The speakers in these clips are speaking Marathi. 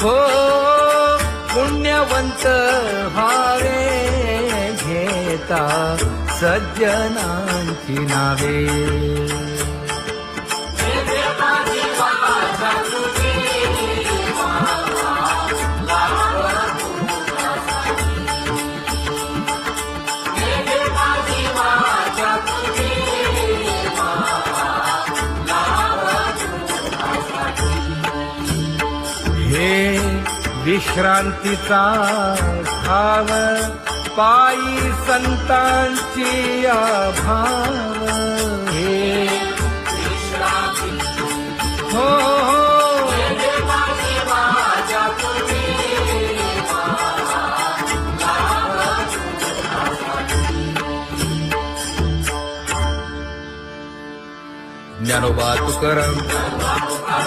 हो पुण्यवंत भावे घेता सज्जनांची नावे. विश्रांतीचा भाव पायी संतांची भाव हे हो हो. ज्ञानोबा तुकाराम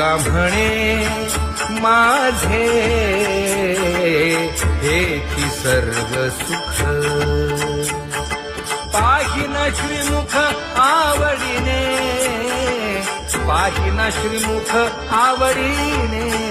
तुका म्हणे माझे हेची सर्व सुख. पाहिन श्रीमुख आवडीने पाहिन श्रीमुख आवडीने.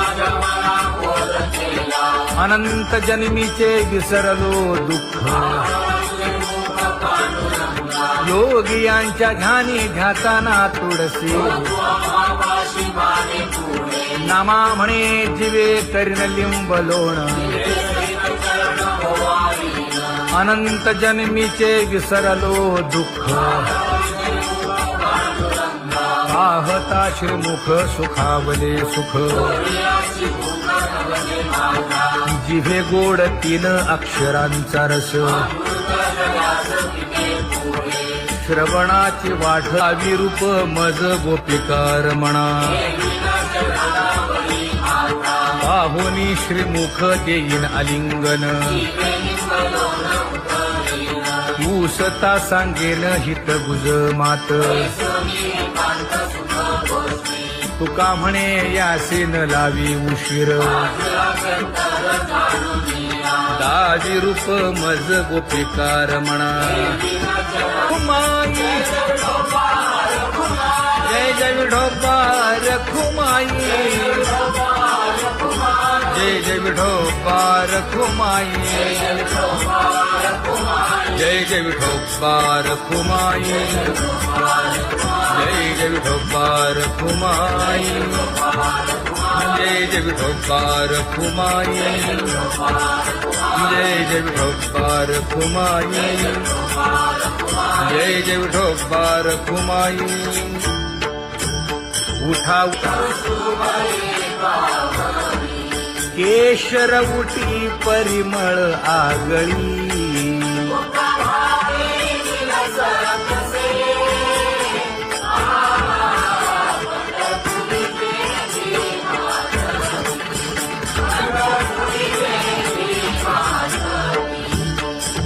अनंत जन्मीचे विसरलो दुःख. योगियांच्या ध्यानी ध्याताना तुळसी नामा म्हणे जिवे तरीन लिंब लोण. अनंत जन्मीचे विसरलो दुःख. पाहता श्रीमुख सुखावले सुख. जिभे गोड तीन अक्षरांचा रस. श्रवणाची वाढ रूप मज गोपिकार म्हणा पाहुनी श्रीमुख देईन आलिंगन ऊसता सांगेन हित गुज मात. तुका म्हणे यासीन लावी उशीर. दाजी रूप मज गोपिकार म्हणा खुमाई जय जय विठोबार खुमाई जय जय विठोबार खुमाई जय जय विठोबार खुमाई जय जय विठोबार जय जय विठोबार कुमाई जय जय विठोबार कुमाई जय जय विठोबार कुमाई उठा। केशर उठी परिमळ आगळी।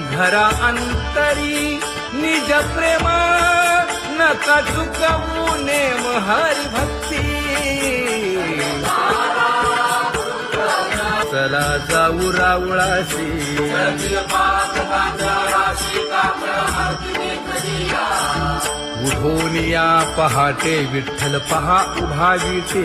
घरा अंतरी निज प्रेमा नका चुकवू नेम हरी भक्ती चला जाऊ रावळाशी. उठून पहाटे विठ्ठल पहा उभा विटे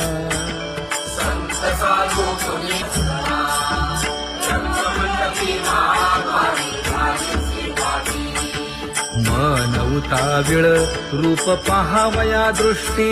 उताविळ रूप पहावया दृष्टी.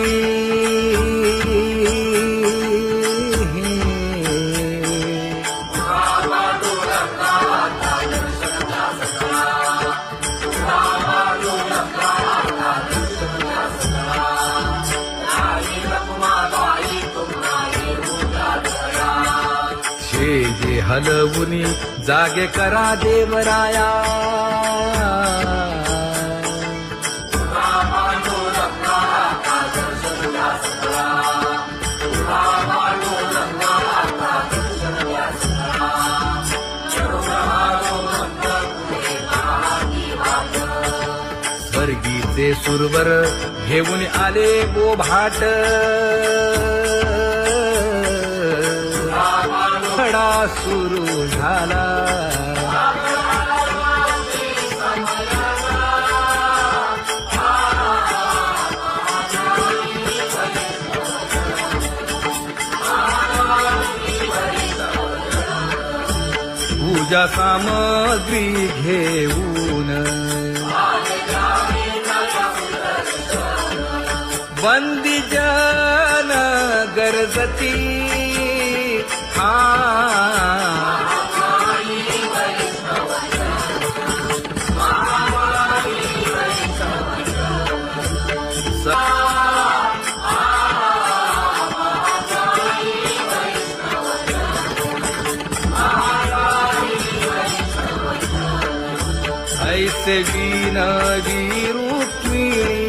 हलवुनी जागे करा देवराया. स्वर्गीचे सुरवर घेऊन आले बोभाट खडा सुरू झाला. पूजा सामग्री घेऊन बंदी जन गरजती. हा. ऐसे बीना रुक्मिणी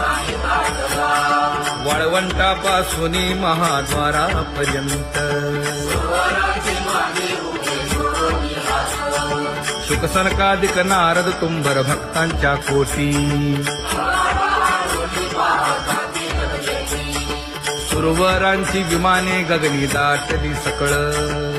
वाळवंटापासून महाद्वारापर्यंत. सुखसनकादिक नारद तुंबर भक्तांच्या कोटी. सुरवरांची विमाने गगनी दाटली सकळ.